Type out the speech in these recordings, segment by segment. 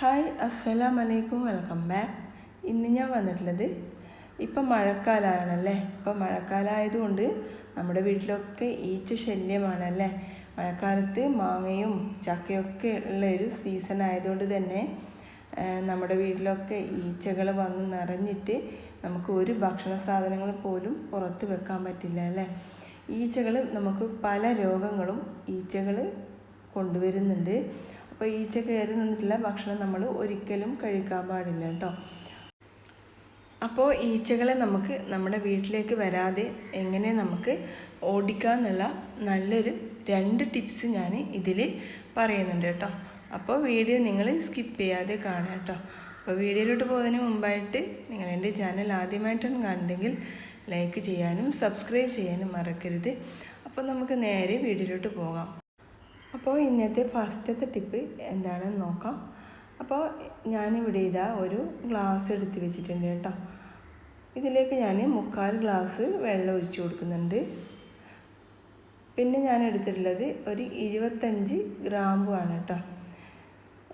Hi അസ്സലാം വലൈക്കും welcome back ഇന്ന് ഞാൻ വന്നിട്ടുള്ളത് ഇപ്പം മഴക്കാലമാണല്ലേ ഇപ്പം മഴക്കാലമായതുകൊണ്ട് നമ്മുടെ വീട്ടിലൊക്കെ ഈച്ച ശല്യമാണല്ലേ? മഴക്കാലത്ത് മാങ്ങയും ചക്കയൊക്കെ ഉള്ള ഒരു സീസൺ ആയതുകൊണ്ട് തന്നെ നമ്മുടെ വീട്ടിലൊക്കെ ഈച്ചകൾ വന്ന് നിറഞ്ഞിട്ട് നമുക്ക് ഒരു ഭക്ഷണ സാധനങ്ങൾ പോലും പുറത്ത് വെക്കാൻ പറ്റില്ല അല്ലേ? ഈച്ചകൾ നമുക്ക് പല രോഗങ്ങളും ഈച്ചകൾ കൊണ്ടുവരുന്നുണ്ട്. അപ്പോൾ ഈച്ച കയറി നിന്നിട്ടുള്ള ഭക്ഷണം നമ്മൾ ഒരിക്കലും കഴിക്കാൻ പാടില്ല കേട്ടോ. അപ്പോൾ ഈച്ചകളെ നമുക്ക് നമ്മുടെ വീട്ടിലേക്ക് വരാതെ എങ്ങനെ നമുക്ക് ഓടിക്കാന്നുള്ള നല്ലൊരു രണ്ട് ടിപ്സ് ഞാൻ ഇതിൽ പറയുന്നുണ്ട് കേട്ടോ. അപ്പോൾ വീഡിയോ നിങ്ങൾ സ്കിപ്പ് ചെയ്യാതെ കാണുക കേട്ടോ. അപ്പോൾ വീഡിയോയിലോട്ട് പോകുന്നതിന് മുമ്പായിട്ട് നിങ്ങൾ എന്റെ ചാനൽ ആദ്യമായിട്ടാണ് കാണുന്നതെങ്കിൽ ലൈക്ക് ചെയ്യാനും സബ്സ്ക്രൈബ് ചെയ്യാനും മറക്കരുത്. അപ്പോൾ നമുക്ക് നേരെ വീഡിയോയിലോട്ട് പോകാം. അപ്പോൾ ഇന്നത്തെ ഫസ്റ്റത്തെ ടിപ്പ് എന്താണെന്ന് നോക്കാം. അപ്പോൾ ഞാനിവിടെ ഇതാ ഒരു ഗ്ലാസ് എടുത്ത് വെച്ചിട്ടുണ്ട് കേട്ടോ. ഇതിലേക്ക് ഞാൻ മുക്കാൽ ഗ്ലാസ് വെള്ളം ഒഴിച്ചു കൊടുക്കുന്നുണ്ട്. പിന്നെ ഞാൻ എടുത്തിട്ടുള്ളത് ഒരു ഇരുപത്തഞ്ച് ഗ്രാമ്പു ആണ് കേട്ടോ.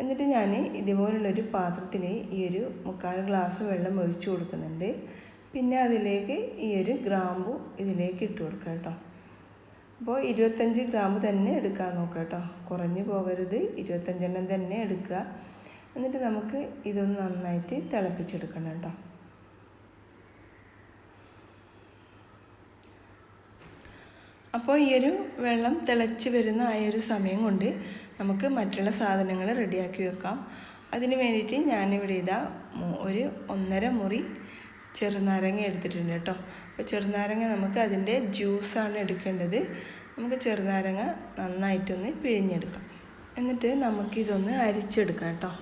എന്നിട്ട് ഞാൻ ഇതുപോലുള്ളൊരു പാത്രത്തിൽ ഈ ഒരു മുക്കാൽ ഗ്ലാസ് വെള്ളം ഒഴിച്ചു കൊടുക്കുന്നുണ്ട്. പിന്നെ അതിലേക്ക് ഈ ഒരു ഗ്രാമ്പു ഇതിലേക്ക് ഇട്ട് കൊടുക്കാം കേട്ടോ. അപ്പോൾ ഇരുപത്തഞ്ച് ഗ്രാം തന്നെ എടുക്കാൻ നോക്കുക കേട്ടോ. കുറഞ്ഞു പോകരുത്. ഇരുപത്തഞ്ചെണ്ണം തന്നെ എടുക്കുക. എന്നിട്ട് നമുക്ക് ഇതൊന്ന് നന്നായിട്ട് തിളപ്പിച്ചെടുക്കണം കേട്ടോ. അപ്പോൾ ഈ ഒരു വെള്ളം തിളച്ച് വരുന്ന ആ ഒരു സമയം കൊണ്ട് നമുക്ക് മറ്റുള്ള സാധനങ്ങൾ റെഡിയാക്കി വെക്കാം. അതിന് വേണ്ടിയിട്ട് ഞാനിവിടെ ഇതാ ഒരു ഒന്നര മുറി ചെറുനാരങ്ങ എടുത്തിട്ടുണ്ട് കേട്ടോ. അപ്പോൾ ചെറുനാരങ്ങ നമുക്ക് അതിന്റെ ജ്യൂസാണ് എടുക്കേണ്ടത്. നമുക്ക് ചെറുനാരങ്ങ നന്നായിട്ടൊന്ന് പിഴിഞ്ഞെടുക്കാം. എന്നിട്ട് നമുക്കിതൊന്ന് അരിച്ചെടുക്കാം കേട്ടോ.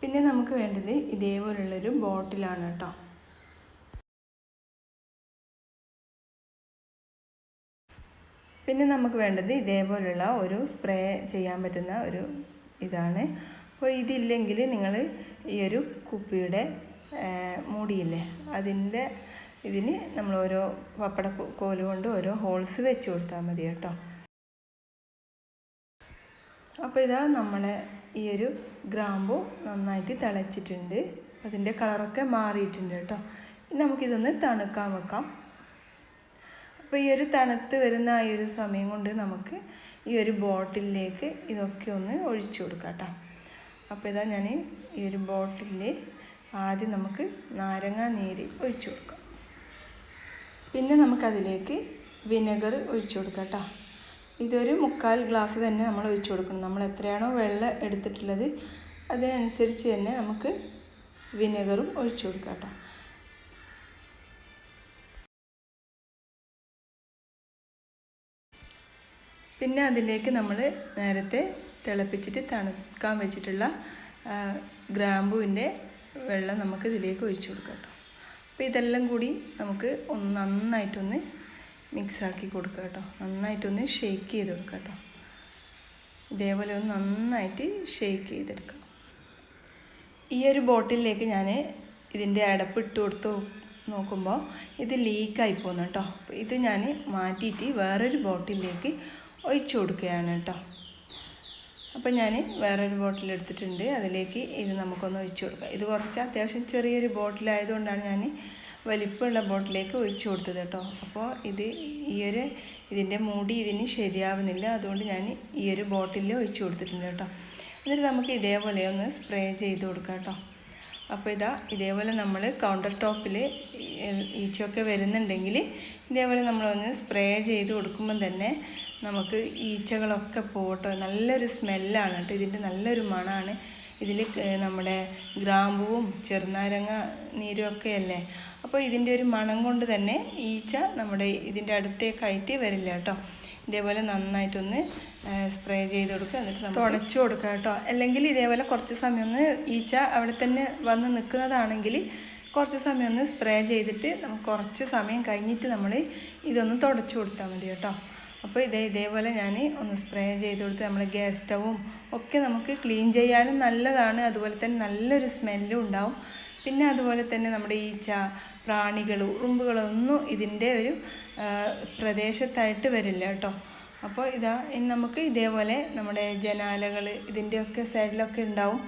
പിന്നെ നമുക്ക് വേണ്ടത് ഇതേപോലുള്ളൊരു ബോട്ടിലാണ് കേട്ടോ. പിന്നെ നമുക്ക് വേണ്ടത് ഇതേപോലുള്ള ഒരു സ്പ്രേ ചെയ്യാൻ പറ്റുന്ന ഒരു ഇതാണ് അപ്പോൾ ഇതില്ലെങ്കിൽ നിങ്ങൾ ഈ ഒരു കുപ്പിയുടെ മൂടിയില്ലേ അതിന്റെ ഇതിന് നമ്മൾ ഓരോ പപ്പട കോൽ കൊണ്ട് ഓരോ ഹോൾസ് വെച്ച് കൊടുത്താൽ മതി കേട്ടോ. അപ്പോൾ ഇതാ നമ്മളെ ഈ ഒരു ഗ്രാമ്പു നന്നായിട്ട് തിളച്ചിട്ടുണ്ട്. അതിന്റെ കളറൊക്കെ മാറിയിട്ടുണ്ട് കേട്ടോ. നമുക്കിതൊന്ന് തണുക്കാൻ വെക്കാം. അപ്പോൾ ഈ ഒരു തണുത്ത് വരുന്ന ആ ഒരു സമയം കൊണ്ട് നമുക്ക് ഈ ഒരു ബോട്ടിലേക്ക് ഇതൊക്കെ ഒന്ന് ഒഴിച്ചു കൊടുക്കാം കേട്ടോ. അപ്പോൾ ഇതാ ഞാൻ ഈ ഒരു ബോട്ടിലിൽ ആദ്യം നമുക്ക് നാരങ്ങ നീര് ഒഴിച്ചു കൊടുക്കാം. പിന്നെ നമുക്കതിലേക്ക് വിനെഗർ ഒഴിച്ചു കൊടുക്കാം കേട്ടോ. ഇതൊരു മുക്കാൽ ഗ്ലാസ് തന്നെ നമ്മൾ ഒഴിച്ചു കൊടുക്കണം. നമ്മൾ എത്രയാണോ വെള്ളം എടുത്തിട്ടുള്ളത് അതിനനുസരിച്ച് തന്നെ നമുക്ക് വിനെഗറും ഒഴിച്ചു കൊടുക്കാം കേട്ടോ. പിന്നെ അതിലേക്ക് നമ്മൾ നേരത്തെ തിളപ്പിച്ചിട്ട് തണുക്കാൻ വെച്ചിട്ടുള്ള ഗ്രാമ്പുവിന്റെ വെള്ളം നമുക്ക് ഇതിലേക്ക് ഒഴിച്ചു കൊടുക്കാം കേട്ടോ. അപ്പോൾ ഇതെല്ലാം കൂടി നമുക്ക് ഒന്ന് നന്നായിട്ടൊന്ന് മിക്സാക്കി കൊടുക്കുക കേട്ടോ. നന്നായിട്ടൊന്ന് ഷെയ്ക്ക് ചെയ്ത് കൊടുക്കുക കേട്ടോ. ഇതേപോലെ ഒന്ന് നന്നായിട്ട് ഷെയ്ക്ക് ചെയ്തെടുക്കാം. ഈ ഒരു ബോട്ടിലേക്ക് ഞാൻ ഇതിന്റെ അടപ്പ് ഇട്ട് കൊടുത്ത് നോക്കുമ്പോൾ ഇത് ലീക്കായി പോകുന്നു കേട്ടോ. ഇത് ഞാൻ മാറ്റിയിട്ട് വേറൊരു ബോട്ടിലേക്ക് ഒഴിച്ചു കൊടുക്കുകയാണ് കേട്ടോ. അപ്പോൾ ഞാൻ വേറൊരു ബോട്ടിൽ എടുത്തിട്ടുണ്ട്. അതിലേക്ക് ഇത് നമുക്കൊന്ന് ഒഴിച്ചു കൊടുക്കാം. ഇത് കുറച്ച് അത്യാവശ്യം ചെറിയൊരു ബോട്ടിലായതുകൊണ്ടാണ് ഞാൻ വലിപ്പമുള്ള ബോട്ടിലേക്ക് ഒഴിച്ചു കൊടുത്തത് കേട്ടോ. അപ്പോൾ ഇത് ഈയൊരു ഇതിന്റെ മൂടി ഇതിന് ശരിയാവുന്നില്ല. അതുകൊണ്ട് ഞാൻ ഈയൊരു ബോട്ടിലിൽ ഒഴിച്ചു കൊടുത്തിട്ടുണ്ട് കേട്ടോ. എന്നിട്ട് നമുക്ക് ഇതേപോലെ ഒന്ന് സ്പ്രേ ചെയ്ത് കൊടുക്കാം കേട്ടോ. അപ്പോൾ ഇതാ ഇതേപോലെ നമ്മൾ കൗണ്ടർ ടോപ്പിൽ ഈച്ചയൊക്കെ വരുന്നുണ്ടെങ്കിൽ ഇതേപോലെ നമ്മളൊന്ന് സ്പ്രേ ചെയ്ത് കൊടുക്കുമ്പം തന്നെ നമുക്ക് ഈച്ചകളൊക്കെ പോട്ടോ നല്ലൊരു സ്മെല്ലാണ് കേട്ടോ ഇതിന്റെ നല്ലൊരു മണമാണ് ഇതിൽ നമ്മുടെ ഗ്രാമ്പുവും ചെറുനാരങ്ങ നീരും ഒക്കെ അല്ലേ? അപ്പോൾ ഇതിന്റെ ഒരു മണം കൊണ്ട് തന്നെ ഈച്ച നമ്മുടെ ഇതിന്റെ അടുത്തേക്കായിട്ട് വരില്ല കേട്ടോ ഇതേപോലെ നന്നായിട്ടൊന്ന് സ്പ്രേ ചെയ്ത് കൊടുക്കുക. എന്നിട്ട് തുടച്ചു കൊടുക്കുക കേട്ടോ. അല്ലെങ്കിൽ ഇതേപോലെ കുറച്ച് സമയം ഒന്ന് ഈച്ച അവിടെ തന്നെ വന്ന് നിൽക്കുന്നതാണെങ്കിൽ കുറച്ച് സമയം ഒന്ന് സ്പ്രേ ചെയ്തിട്ട് നമുക്ക് കുറച്ച് സമയം കഴിഞ്ഞിട്ട് നമ്മൾ ഇതൊന്ന് തുടച്ചു കൊടുത്താൽ മതി കേട്ടോ. അപ്പോൾ ഇതേ ഇതേപോലെ ഞാൻ ഒന്ന് സ്പ്രേ ചെയ്ത് കൊടുത്ത് നമ്മൾ ഗ്യാസ് സ്റ്റവും ഒക്കെ നമുക്ക് ക്ലീൻ ചെയ്യാനും നല്ലതാണ്. അതുപോലെ തന്നെ നല്ലൊരു സ്മെല്ലും ഉണ്ടാവും. പിന്നെ അതുപോലെ തന്നെ നമ്മുടെ ഈച്ച പ്രാണികൾ ഉറുമ്പുകളൊന്നും ഇതിന്റെ ഒരു പ്രദേശത്തായിട്ട് വരില്ല കേട്ടോ. അപ്പോൾ ഇതാ ഇനി നമുക്ക് ഇതേപോലെ നമ്മുടെ ജനാലകൾ ഇതിന്റെയൊക്കെ സൈഡിലൊക്കെ ഉണ്ടാവും.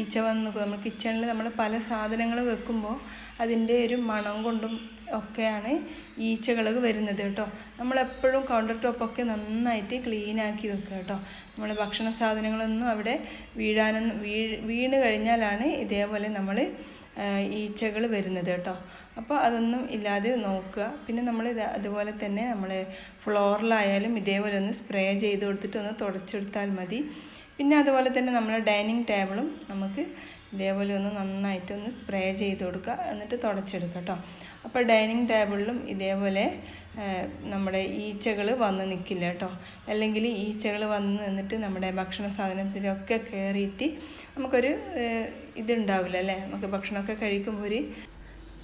ഈച്ച വന്ന് നമ്മൾ കിച്ചണിൽ നമ്മൾ പല സാധനങ്ങൾ വെക്കുമ്പോൾ അതിന്റെ ഒരു മണം കൊണ്ടും ഒക്കെയാണ് ഈച്ചകൾ വരുന്നത് കേട്ടോ. നമ്മളെപ്പോഴും കൗണ്ടർ ടോപ്പൊക്കെ നന്നായിട്ട് ക്ലീൻ ആക്കി വെക്കുക കേട്ടോ. നമ്മൾ ഭക്ഷണ സാധനങ്ങളൊന്നും അവിടെ വീഴാനൊന്നും വീ വീണ് കഴിഞ്ഞാലാണ് ഇതേപോലെ നമ്മൾ ഈച്ചകൾ വരുന്നത് കേട്ടോ. അപ്പോൾ അതൊന്നും ഇല്ലാതെ നോക്കുക. പിന്നെ നമ്മൾ ഇത് അതുപോലെ തന്നെ നമ്മൾ ഫ്ലോറിലായാലും ഇതേപോലെ ഒന്ന് സ്പ്രേ ചെയ്ത് കൊടുത്തിട്ട് ഒന്ന് തുടച്ചെടുത്താൽ മതി. പിന്നെ അതുപോലെ തന്നെ നമ്മുടെ ഡൈനിങ് ടേബിളും നമുക്ക് ഇതേപോലെ ഒന്ന് നന്നായിട്ട് ഒന്ന് സ്പ്രേ ചെയ്ത് കൊടുക്കുക. എന്നിട്ട് തുടച്ചെടുക്കുക കേട്ടോ. അപ്പോൾ ഡൈനിങ് ടേബിളിലും ഇതേപോലെ നമ്മുടെ ഈച്ചകൾ വന്ന് നിൽക്കില്ല കേട്ടോ. അല്ലെങ്കിൽ ഈച്ചകൾ വന്ന് നിന്നിട്ട് നമ്മുടെ ഭക്ഷണ സാധനത്തിലൊക്കെ കയറിയിട്ട് നമുക്കൊരു ഇതുണ്ടാവില്ല അല്ലേ? നമുക്ക് ഭക്ഷണമൊക്കെ കഴിക്കുമ്പോൾ ഒരു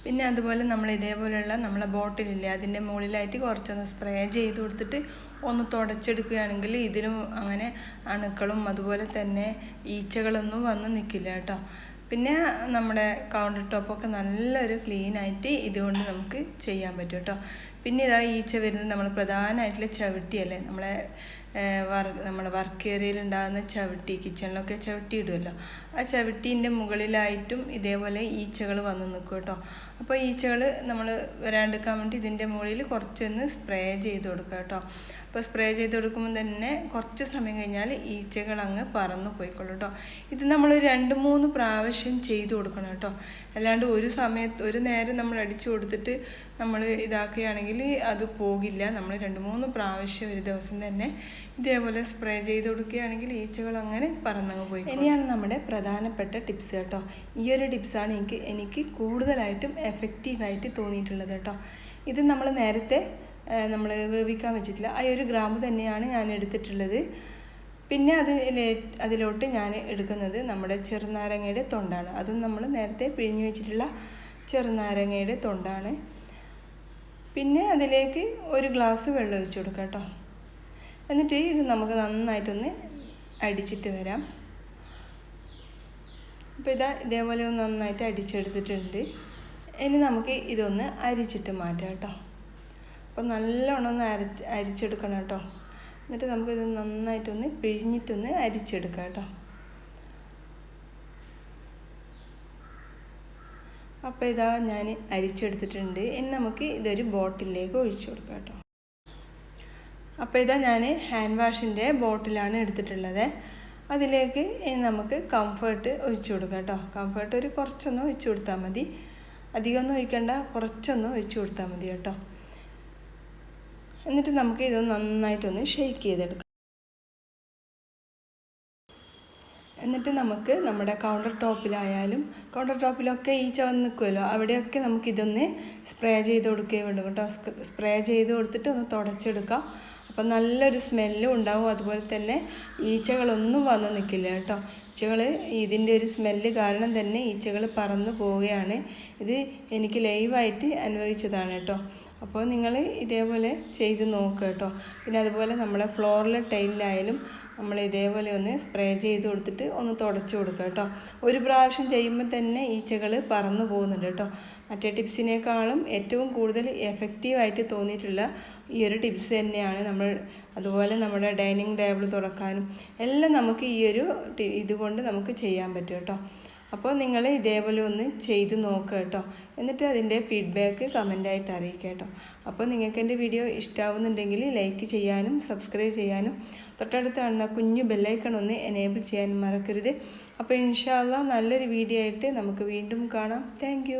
പിന്നെ അതുപോലെ നമ്മൾ ഇതേപോലെയുള്ള നമ്മളെ ബോട്ടിലില്ലേ അതിന്റെ മുകളിലായിട്ട് കുറച്ചൊന്ന് സ്പ്രേ ചെയ്ത് കൊടുത്തിട്ട് ഒന്ന് തുടച്ചെടുക്കുകയാണെങ്കിൽ ഇതിലും അങ്ങനെ അണുക്കളും അതുപോലെ തന്നെ ഈച്ചകളൊന്നും വന്ന് നിൽക്കില്ല കേട്ടോ. പിന്നെ നമ്മുടെ കൗണ്ടർ ടോപ്പൊക്കെ നല്ലൊരു ക്ലീൻ ആയിട്ട് ഇതുകൊണ്ട് നമുക്ക് ചെയ്യാൻ പറ്റും കേട്ടോ. പിന്നെ ഇതാ ഈച്ച വരുന്നത് നമ്മൾ പ്രധാനമായിട്ടുള്ള ചവിട്ടിയല്ലേ നമ്മളെ വർക്ക് നമ്മുടെ വർക്ക് ഏരിയയിൽ ഉണ്ടാകുന്ന ചവിട്ടി കിച്ചണിലൊക്കെ ചവിട്ടി ഇടുമല്ലോ ആ ചവിട്ടീന്റെ മുകളിലായിട്ടും ഇതേപോലെ ഈച്ചകൾ വന്ന് നിൽക്കും കേട്ടോ. അപ്പോൾ ഈച്ചകൾ നമ്മൾ വരാണ്ടിരിക്കാൻ വേണ്ടി ഇതിന്റെ മുകളിൽ കുറച്ചൊന്ന് സ്പ്രേ ചെയ്ത് കൊടുക്കുക കേട്ടോ. അപ്പോൾ സ്പ്രേ ചെയ്ത് കൊടുക്കുമ്പോൾ തന്നെ കുറച്ച് സമയം കഴിഞ്ഞാൽ ഈച്ചകൾ അങ്ങ് പറന്നു പോയിക്കൊള്ളു കേട്ടോ ഇത് നമ്മൾ രണ്ട് മൂന്ന് പ്രാവശ്യം ചെയ്ത് കൊടുക്കണം കേട്ടോ അല്ലാണ്ട് ഒരു സമയത്ത് ഒരു നേരം നമ്മൾ അടിച്ചു കൊടുത്തിട്ട് നമ്മൾ ഇതാക്കുകയാണെങ്കിൽ അത് പോകില്ല. നമ്മൾ രണ്ട് മൂന്ന് പ്രാവശ്യം ഒരു ദിവസം തന്നെ ഇതേപോലെ സ്പ്രേ ചെയ്ത് കൊടുക്കുകയാണെങ്കിൽ ഈച്ചകൾ അങ്ങനെ പറന്നങ്ങ് പോയി ഇനിയാണ് നമ്മുടെ പ്രധാനപ്പെട്ട ടിപ്സ് കേട്ടോ ഈ ഒരു ടിപ്സാണ് എനിക്ക് എനിക്ക് കൂടുതലായിട്ടും എഫക്റ്റീവായിട്ട് തോന്നിയിട്ടുള്ളത് കേട്ടോ ഇത് നമ്മൾ നേരത്തെ നമ്മൾ വേവിക്കാൻ വെച്ചിട്ടില്ല. ആ ഒരു ഗ്രാമ്പ് തന്നെയാണ് ഞാൻ എടുത്തിട്ടുള്ളത്. പിന്നെ അത് അതിലോട്ട് ഞാൻ എടുക്കുന്നത് നമ്മുടെ ചെറുനാരങ്ങയുടെ തൊണ്ടാണ്. അതും നമ്മൾ നേരത്തെ പിഴിഞ്ഞു വെച്ചിട്ടുള്ള ചെറുനാരങ്ങയുടെ തൊണ്ടാണ്. പിന്നെ അതിലേക്ക് ഒരു ഗ്ലാസ് വെള്ളം ഒഴിച്ചു കൊടുക്കാം കേട്ടോ. എന്നിട്ട് ഇത് നമുക്ക് നന്നായിട്ടൊന്ന് അടിച്ചിട്ട് വരാം. അപ്പോൾ ഇതാ ഇതേപോലെ ഒന്ന് നന്നായിട്ട് അടിച്ചെടുത്തിട്ടുണ്ട്. ഇനി നമുക്ക് ഇതൊന്ന് അരിച്ചിട്ട് മാറ്റാം കേട്ടോ. അപ്പോൾ നല്ലോണം ഒന്ന് അരച്ച് അരിച്ചെടുക്കണം കേട്ടോ. എന്നിട്ട് നമുക്കിത് നന്നായിട്ടൊന്ന് പിഴിഞ്ഞിട്ടൊന്ന് അരിച്ചെടുക്കാം കേട്ടോ. അപ്പോൾ ഇതാ ഞാൻ അരിച്ചെടുത്തിട്ടുണ്ട്. ഇനി നമുക്ക് ഇതൊരു ബോട്ടിലേക്ക് ഒഴിച്ചു കൊടുക്കാം കേട്ടോ. അപ്പോൾ ഇതാ ഞാൻ ഹാൻഡ് വാഷിന്റെ ബോട്ടിലാണ് എടുത്തിട്ടുള്ളത്. അതിലേക്ക് നമുക്ക് കംഫേർട്ട് ഒഴിച്ചു കൊടുക്കാം കേട്ടോ. കംഫേർട്ട് ഒരു കുറച്ചൊന്ന് ഒഴിച്ചു കൊടുത്താൽ മതി. അധികമൊന്നും ഒഴിക്കണ്ട കുറച്ചൊന്ന് ഒഴിച്ചു കൊടുത്താൽ മതി കേട്ടോ. എന്നിട്ട് നമുക്ക് ഇത് നന്നായിട്ടൊന്ന് ഷെയ്ക്ക് ചെയ്തെടുക്കാം. എന്നിട്ട് നമുക്ക് നമ്മുടെ കൗണ്ടർ ടോപ്പിലായാലും കൗണ്ടർ ടോപ്പിലൊക്കെ ഈച്ച വന്ന് നിൽക്കുമല്ലോ അവിടെയൊക്കെ നമുക്ക് ഇതൊന്ന് സ്പ്രേ ചെയ്ത് കൊടുക്കുകയും വേണം കേട്ടോ. സ്പ്രേ ചെയ്ത് കൊടുത്തിട്ട് ഒന്ന് തുടച്ചെടുക്കാം. അപ്പം നല്ലൊരു സ്മെല്ലും ഉണ്ടാവും. അതുപോലെ തന്നെ ഈച്ചകളൊന്നും വന്ന് നിൽക്കില്ല കേട്ടോ. ഈച്ചകൾ ഇതിന്റെ ഒരു സ്മെല്ല് കാരണം തന്നെ ഈച്ചകൾ പറന്നു പോവുകയാണ്. ഇത് എനിക്ക് ലൈവായിട്ട് അനുഭവിച്ചതാണ് കേട്ടോ. അപ്പോൾ നിങ്ങൾ ഇതേപോലെ ചെയ്ത് നോക്കുക കേട്ടോ. പിന്നെ അതുപോലെ നമ്മളെ ഫ്ലോറിലെ ടൈലിലായാലും നമ്മൾ ഇതേപോലെ ഒന്ന് സ്പ്രേ ചെയ്ത് കൊടുത്തിട്ട് ഒന്ന് തുടച്ച് കൊടുക്കുക കേട്ടോ. ഒരു പ്രാവശ്യം ചെയ്യുമ്പോൾ തന്നെ ഈച്ചകൾ പറന്നു പോകുന്നുണ്ട് കേട്ടോ. മറ്റേ ടിപ്സിനേക്കാളും ഏറ്റവും കൂടുതൽ എഫക്റ്റീവായിട്ട് തോന്നിയിട്ടുള്ള ഈ ഒരു ടിപ്സ് തന്നെയാണ് നമ്മൾ അതുപോലെ നമ്മുടെ ഡൈനിങ് ടേബിൾ തുറക്കാനും എല്ലാം നമുക്ക് ഈ ഒരു ഇതുകൊണ്ട് നമുക്ക് ചെയ്യാൻ പറ്റും കേട്ടോ. അപ്പോൾ നിങ്ങൾ ഇതേപോലെ ഒന്ന് ചെയ്ത് നോക്കുക കേട്ടോ. എന്നിട്ട് അതിന്റെ ഫീഡ്ബാക്ക് കമന്റായിട്ട് അറിയിക്കുക കേട്ടോ. അപ്പോൾ നിങ്ങൾക്ക് എന്റെ വീഡിയോ ഇഷ്ടമാവുന്നുണ്ടെങ്കിൽ ലൈക്ക് ചെയ്യാനും സബ്സ്ക്രൈബ് ചെയ്യാനും തൊട്ടടുത്ത് കാണുന്ന കുഞ്ഞു ബെല്ലൈക്കൺ ഒന്ന് എനേബിൾ ചെയ്യാനും മറക്കരുത്. അപ്പോൾ ഇൻഷാല്ല നല്ലൊരു വീഡിയോ ആയിട്ട് നമുക്ക് വീണ്ടും കാണാം. താങ്ക്